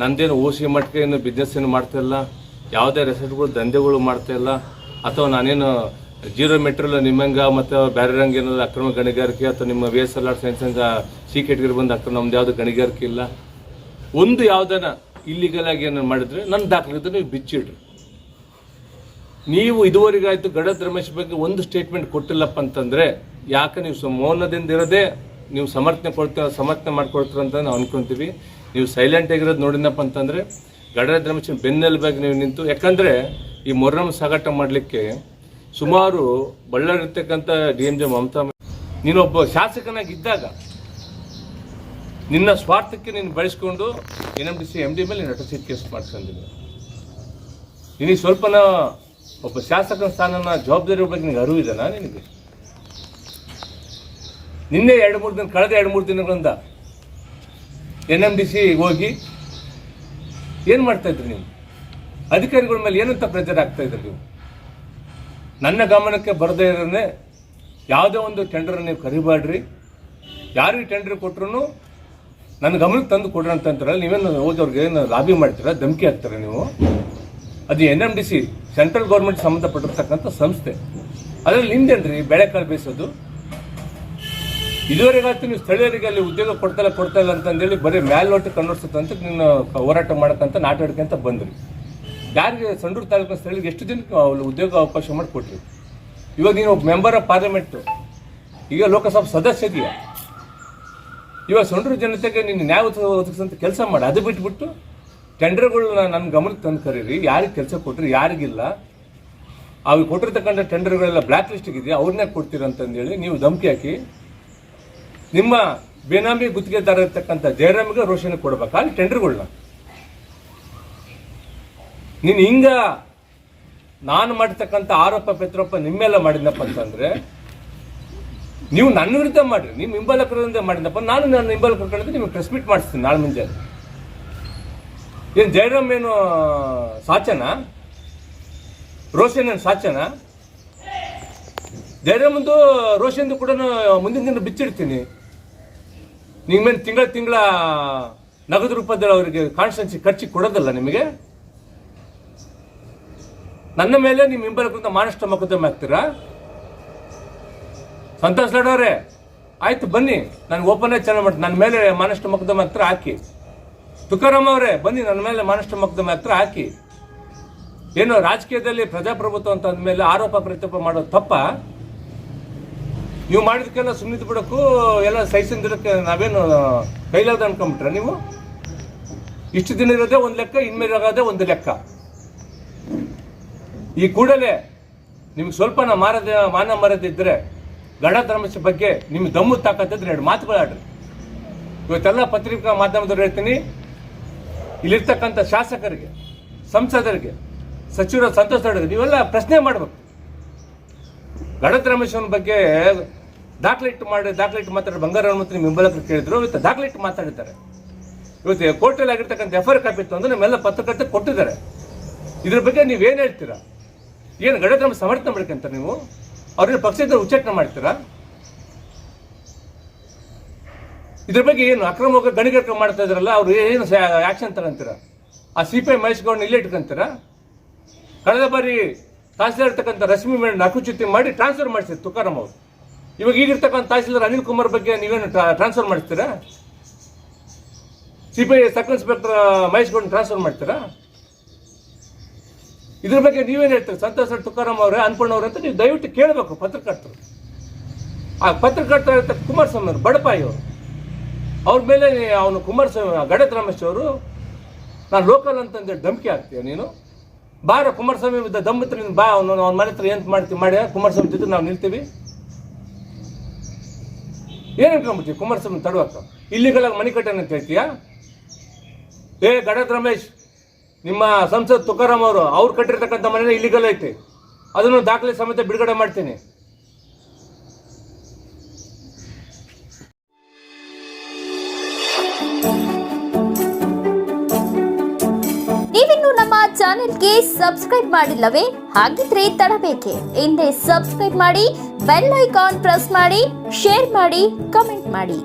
ನಂದೇನು ಓಸಿ ಮಟ್ಟಿಗೆ ಏನು ಬಿಸ್ನೆಸ್ ಏನು ಮಾಡ್ತಾ ಇಲ್ಲ. ಯಾವುದೇ ರೆಸಾರ್ಟ್ಗಳು ದಂಧೆಗಳು ಮಾಡ್ತಾಯಿಲ್ಲ ಅಥವಾ ನಾನೇನು ಜೀರೋ ಮೆಟ್ರಿಯಲ್ ನಿಮ್ಮಂಗ ಮತ್ತು ಬೇರೆ ರಂಗ ಏನಾದ್ರು ಅಕ್ರಮ ಗಣಿಗಾರಿಕೆ ಅಥವಾ ನಿಮ್ಮ V S L R science C ಬಂದು ಅಕ್ರಮ ನಮ್ದು ಯಾವುದು ಗಣಿಗಾರಿಕೆ ಇಲ್ಲ. ಒಂದು ಯಾವುದನ್ನ ಇಲ್ಲಿಗಲ್ ಆಗಿ ಮಾಡಿದರೆ ನನ್ನ ದಾಖಲೆ ನೀವು ಬಿಚ್ಚಿಡ್ರಿ. ನೀವು ಇದುವರೆಗಾಯ್ತು ಗಡದ್ ರಮೇಶ್ ಬಗ್ಗೆ ಒಂದು ಸ್ಟೇಟ್ಮೆಂಟ್ ಕೊಟ್ಟಿಲ್ಲಪ್ಪ ಅಂತಂದ್ರೆ, ಯಾಕೆ ನೀವು ಮೌನದಿಂದ ಇರೋದೇ, ನೀವು ಸಮರ್ಥನೆ ಕೊಡ್ತೀರ, ಸಮರ್ಥನೆ ಮಾಡ್ಕೊಡ್ತೀರ ಅಂತ ನಾವು ಅನ್ಕೊಂತೀವಿ. ನೀವು ಸೈಲೆಂಟ್ ಆಗಿರೋದು ನೋಡಿನಪ್ಪ ಅಂತಂದ್ರೆ ಗಡರದ ರಮೇಶನ್ ಬಗ್ಗೆ ನೀವು ನಿಂತು, ಯಾಕಂದ್ರೆ ಈ ಮೊಹರಂ ಸಾಗಾಟ ಮಾಡಲಿಕ್ಕೆ ಸುಮಾರು ಬಳ್ಳಾರಿ ಇರ್ತಕ್ಕಂಥ ಡಿ ಎಂ ಜೆ ಮಮತಾ ನೀನೊಬ್ಬ ಶಾಸಕನಾಗಿದ್ದಾಗ ನಿನ್ನ ಸ್ವಾರ್ಥಕ್ಕೆ ನೀನು ಬಳಸ್ಕೊಂಡು N M D C M D ಮೇಲೆ ನಟಸಿಟ್ ಕೇಸ್ ಮಾಡ್ಕೊಂಡಿದ್ದೀನಿ ನಿನಗೆ ಸ್ವಲ್ಪನ ಒಬ್ಬ ಶಾಸಕನ ಸ್ಥಾನನ ಜವಾಬ್ದಾರಿ ಬಗ್ಗೆ ನಿನಗೆ ಅರಿವು ಇದೆನಾ ನಿನಗೆ? ನಿನ್ನೆ ಎರಡು ಮೂರು ದಿನ, ಕಳೆದ ಎರಡು ಮೂರು ದಿನಗಳಿಂದ ಎನ್ ಎಂ ಡಿ ಸಿ ಹೋಗಿ ಏನು ಮಾಡ್ತಾ ಇದ್ರಿ ನೀವು? ಅಧಿಕಾರಿಗಳ ಮೇಲೆ ಏನಂತ ಪ್ರೆಜರ್ ಆಗ್ತಾ ಇದ್ರಿ ನೀವು? ನನ್ನ ಗಮನಕ್ಕೆ ಬರದೇ ಇರೋನೆ ಯಾವುದೇ ಒಂದು ಟೆಂಡರ್ ನೀವು ಕರಿಬೇಡ್ರಿ ಯಾರಿಗೆ ಟೆಂಡರ್ ಕೊಟ್ರು ನನ್ನ ಗಮನಕ್ಕೆ ತಂದು ಕೊಡ್ರಿ ಅಂತ ಅಂತಾರಲ್ಲ, ನೀವೇನು ಓದೋರ್ಗೆ ಏನು ಲಾಬಿ ಮಾಡ್ತೀರಾ, ಧಮಕಿ ಹಾಕ್ತೀರಾ ನೀವು? ಅದು N M D C central government ಸಂಬಂಧಪಟ್ಟಿರ್ತಕ್ಕಂಥ ಸಂಸ್ಥೆ. ಅದರಲ್ಲಿ ನಿಂದೇನ್ರಿ ಬೆಳೆಕಾಳು ಬೇಯಿಸೋದು? ಇದುವರೆಗಾಯ್ತು ನೀವು ಸ್ಥಳೀಯರಿಗೆ ಅಲ್ಲಿ ಉದ್ಯೋಗ ಕೊಡ್ತಲ್ಲ ಕೊಡ್ತಾ ಇಲ್ಲ ಅಂತಂದೇಳಿ ಬರೀ ಮ್ಯಾಲ್ನೋಟಿ ಕನ್ನಡಿಸುತ್ತೆ ಅಂತ ನೀನು ಹೋರಾಟ ಮಾಡಕ್ಕಂತ ಅಂತ ಬಂದ್ರಿ. ಯಾರಿಗೆ ಸಂಡೂರು ತಾಲೂಕಿನ ಸ್ಥಳೀಯರಿಗೆ ಎಷ್ಟು ದಿನಕ್ಕೆ ಅಲ್ಲಿ ಉದ್ಯೋಗ ಅವಕಾಶ ಮಾಡಿ ಕೊಟ್ರಿ ಇವಾಗ ನೀನು ಒಬ್ಬ ಮೆಂಬರ್ ಆಫ್ ಪಾರ್ಲಿಮೆಂಟು ಈಗ ಲೋಕಸಭಾ ಸದಸ್ಯ ಇದೆಯಾ. ಇವಾಗ ಸೊಂಡ್ರ ಜನತೆಗೆ ನೀನು ನ್ಯಾಯ ಒದಗಿಸ- ಒದಗಿಸಂತ ಕೆಲಸ ಮಾಡಿ. ಅದು ಬಿಟ್ಬಿಟ್ಟು ಟೆಂಡರ್ಗಳನ್ನ ನನ್ನ ಗಮನಕ್ಕೆ ತಂದು ಕರೀರಿ. ಯಾರಿಗೆ ಕೆಲಸ ಕೊಟ್ಟರು ಯಾರಿಗಿಲ್ಲ. ಅವ್ರಿಗೆ ಕೊಟ್ಟಿರ್ತಕ್ಕಂಥ ಟೆಂಡರ್ಗಳೆಲ್ಲ ಬ್ಲ್ಯಾಕ್ ಲಿಸ್ಟಿಗೆ ಇದೆಯಾ? ಅವ್ರನ್ನೇ ಕೊಡ್ತೀರಂತಂದೇಳಿ ನೀವು ಧಮಕಿ ಹಾಕಿ ನಿಮ್ಮ ಬೇನಾಮಿ ಗುತ್ತಿಗೆದಾರ ಇರ್ತಕ್ಕಂಥ ಜಯರಾಮಿಗೆ ರೋಷನ್ ಕೊಡ್ಬೇಕಾ. ಅಲ್ಲಿ ಟೆಂಡರ್ಗಳನ್ನ. ನೀನು ಹಿಂಗ ನಾನು ಮಾಡಿರ್ತಕ್ಕಂಥ ಆರೋಪ ಪೆತ್ರೋಪ ನಿಮ್ಮೆಲ್ಲ ಮಾಡಿದ್ನಪ್ಪ ಅಂತಂದ್ರೆ ನೀವು ನನ್ನ ವಿರುದ್ಧ ಮಾಡಿರಿ ನಿಮ್ಮ ಹಿಂಬಾಲಕರಿಂದ ಮಾಡಿದಪ್ಪ ನಾನು ನನ್ನ ಹಿಂಬಾಲಕರು ನಿಮಗೆ ಪ್ರೆಸ್ ಮೀಟ್ ಮಾಡಿಸ್ತೀನಿ ನಾಳೆ ಮುಂಜಾನೆ. ಏನು ಜಯರಾಮ್ ಏನು ಸಾಚನ? ರೋಷನ್ ಏನು ಸಾಚನ? ಜಯರಾಮಂದು, ರೋಷನ್ದು ಕೂಡ ಮುಂದಿನ ದಿನ ಬಿಚ್ಚಿಡ್ತೀನಿ. ನಿಮ್ಮ ತಿಂಗಳ ತಿಂಗಳ, ನಗದು ರೂಪದಲ್ಲಿ ಅವರಿಗೆ ಕಾನ್ಸ್ಟೆನ್ಸಿ ಖರ್ಚಿಗೆ ಕೊಡೋದಲ್ಲ ನಿಮಗೆ? ನನ್ನ ಮೇಲೆ ನಿಮ್ಮ ಹಿಂಬಾಲಕರಿಂದ ಮಾನಷ್ಟ ಮೊಕದ್ದಮೆ ಹಾಕ್ತೀರಾ? ಸಂತೋಷ್ ಲಡವ್ರೆ ಆಯ್ತು, ಬನ್ನಿ. ನನಗೆ ಓಪನ್ ಚೆನ್ನಾಗಿ ಮಾಡ್ತೀನಿ. ನನ್ನ ಮೇಲೆ ಮಾನಷ್ಟ ಮೊಕದ್ದಮೆ ಹತ್ರ ಹಾಕಿ. ತುಕಾರಾಮ್ ಅವರೇ, ಬನ್ನಿ, ನನ್ನ ಮೇಲೆ ಮಾನಷ್ಟ ಮೊಕದ್ದಮೆ ಹತ್ರ ಹಾಕಿ. ಏನು ರಾಜಕೀಯದಲ್ಲಿ ಪ್ರಜಾಪ್ರಭುತ್ವ ಅಂತ ಅಂದಮೇಲೆ ಆರೋಪ ಪ್ರತ್ಯೋಪ ಮಾಡೋದು ತಪ್ಪ. ನೀವು ಮಾಡಿದಕ್ಕೆಲ್ಲ ಸುಮ್ಮನೆ ಬಿಡೋಕ್ಕೂ ಎಲ್ಲ ಸಹಿಸಿದ್ದಕ್ಕೆ ನಾವೇನು ಕೈಲಾದ ಅನ್ಕೊಂಬಿಟ್ರೆ ನೀವು? ಇಷ್ಟು ದಿನ ಇರೋದೇ ಒಂದು ಲೆಕ್ಕ, ಇನ್ಮೇಲೆ ಆಗೋದೇ ಒಂದು ಲೆಕ್ಕ. ಈ ಕೂಡಲೇ ನಿಮ್ಗೆ ಸ್ವಲ್ಪ ಮಾರದ, ಮಾನ ಮರ್ಯಾದೆ ಇದ್ರೆ ಗಣ ಬಗ್ಗೆ ನಿಮ್ಗೆ ದಮ್ಮು ತಾಕತ್ತಿದ್ರೆ ಎರಡು ಮಾತುಗಳಾಡ್ರಿ ಇವತ್ತೆಲ್ಲ ಪತ್ರಿಕಾ ಮಾಧ್ಯಮದವ್ರು ಹೇಳ್ತೀನಿ, ಇಲ್ಲಿರ್ತಕ್ಕಂಥ ಶಾಸಕರಿಗೆ, ಸಂಸದರಿಗೆ, ಸಚಿವರ ಸಂತೋಷ ನೀವೆಲ್ಲ ಪ್ರಶ್ನೆ ಮಾಡಬೇಕು. ಗಣತ್ ರಮೇಶನ್ ಬಗ್ಗೆ ದಾಖಲೆ ಇಟ್ಟು ಮಾಡಿ ದಾಖಲೆ ಇಟ್ಟು ಮಾತಾಡಿ, ಬಂಗಾರ ಮತ್ತು ನಿಮ್ಮ ಕೇಳಿದ್ರು, ಇವತ್ತು ದಾಖಲೆ ಇಟ್ಟು ಮಾತಾಡಿದ್ದಾರೆ. ಇವತ್ತು ಕೋರ್ಟಲ್ಲಿ ಆಗಿರ್ತಕ್ಕಂಥ ಎಫ್ ಐ ಆರ್ ಕಾಪಿ ನಮ್ಮೆಲ್ಲ ಪತ್ರಕರ್ತೆ ಕೊಟ್ಟಿದ್ದಾರೆ. ಇದ್ರ ಬಗ್ಗೆ ನೀವೇನು ಹೇಳ್ತೀರಾ? ಏನು ಗಣತ್ ರಮೇಶ್ ಸಮರ್ಥನೆ ಮಾಡ್ಕೊಂತಾರೆ ನೀವು? ಅವ್ರನ್ನ ಪಕ್ಷದ ಉಚ್ಚಾಟನೆ ಮಾಡ್ತೀರಾ? ಇದ್ರ ಬಗ್ಗೆ ಏನು ಅಕ್ರಮ ಗಣಿಗಾರಿಕೆ ಮಾಡ್ತಾ ಇದ್ರಲ್ಲ, ಅವ್ರು ಏನು ಆಕ್ಷನ್ ತಗೊಂತೀರಾ? ಆ ಸಿ ಪಿ ಐ ಮಹೇಶ್ ಇಲ್ಲೇ ಇಟ್ಕೊಂತೀರಾ? ಕಳೆದ ಬಾರಿ ತಹಸೀಲ್ದಾರ್ ಇರ್ತಕ್ಕಂಥ ರಶ್ಮಿ ಮೇಡಮ್ ಅಕುಚ್ಯುತಿ ಮಾಡಿ ಟ್ರಾನ್ಸ್ಫರ್ ಮಾಡಿಸಿದ್ರು ತುಕಾರಾಮ್ ಅವರು. ಇವಾಗ ಈಗಿರ್ತಕ್ಕಂಥ ತಹಸೀಲ್ದಾರ್ ಅನಿಲ್ ಕುಮಾರ್ ಬಗ್ಗೆ ನೀವೇನು ಟ್ರಾನ್ಸ್ಫರ್ ಮಾಡ್ತೀರಾ? C P I sub inspector Mahesh transfer ಮಾಡ್ತೀರಾ? ಇದ್ರ ಬಗ್ಗೆ ನೀವೇನು ಹೇಳ್ತೀರಿ? ಸಂತೋಷ್ ತುಕಾರಾಮ್ ಅವರೇ, ಅನ್ಪೂರ್ಣ ಅವ್ರೆ ಅಂತ ನೀವು ದಯವಿಟ್ಟು ಕೇಳಬೇಕು ಪತ್ರಕರ್ತರು. ಆ ಪತ್ರಕರ್ತರ ಕುಮಾರಸ್ವಾಮಿ ಅವರು, ಬಡಪಾಯಿ ಅವರು. ಅವ್ರ ಮೇಲೆ ಅವನು ಕುಮಾರಸ್ವಾಮಿ ಗಡತ್ ರಮೇಶ್ ಅವರು, ನಾನು ಲೋಕಲ್ ಅಂತಂದೇಳಿ ಧಮಕಿ ಹಾಕ್ತೀಯ ನೀನು? ಬಾರ ಕುಮಾರಸ್ವಾಮಿ ವಿದ್ದ ದಂಪತ್ರ ನೀನು ಬಾ, ಅವನು ಅವ್ನ ಮನೆ ಹತ್ರ ಏನು ಮಾಡ್ತೀವಿ ಮಾಡಿ ಕುಮಾರಸ್ವಾಮಿ ಜೊತೆ ನಾವು ನಿಲ್ತೀವಿ. ಏನು ಅನ್ಕೊಂಬಿಡ್ತೀವಿ ಕುಮಾರಸ್ವಾಮಿ ತಡವಾಕ ಇಲ್ಲಿಗೆಲ್ಲ ಮನೆ ಕಟ್ಟೆ ಅಂತ ಹೇಳ್ತೀಯಾ? ಏ ಗಡತ್ ರಮೇಶ್ ನಿಮ್ಮ ಸಂಸದ್ ತುಕಾರಾಮ್ ಅವರು, ಅವ್ರು ಕಟ್ಟಿರ್ತಕ್ಕಂಥ ಮನೆ ಇಲ್ಲಿಗಲ್ ಐತೆ. ಅದನ್ನು ದಾಖಲೆ ಸಮೇತ ಬಿಡುಗಡೆ ಮಾಡ್ತೀನಿ. ನೀವಿನ್ನು ನಮ್ಮ ಚಾನೆಲ್ಗೆ ಸಬ್ಸ್ಕ್ರೈಬ್ ಮಾಡಿಲ್ಲವೇ? ಹಾಗಿದ್ರೆ ತಡಬೇಕೆ. ಹಿಂದೆ ಸಬ್ಸ್ಕ್ರೈಬ್ ಮಾಡಿ, ಬೆಲ್ ಐಕಾನ್ ಪ್ರೆಸ್ ಮಾಡಿ, ಶೇರ್ ಮಾಡಿ, ಕಮೆಂಟ್ ಮಾಡಿ.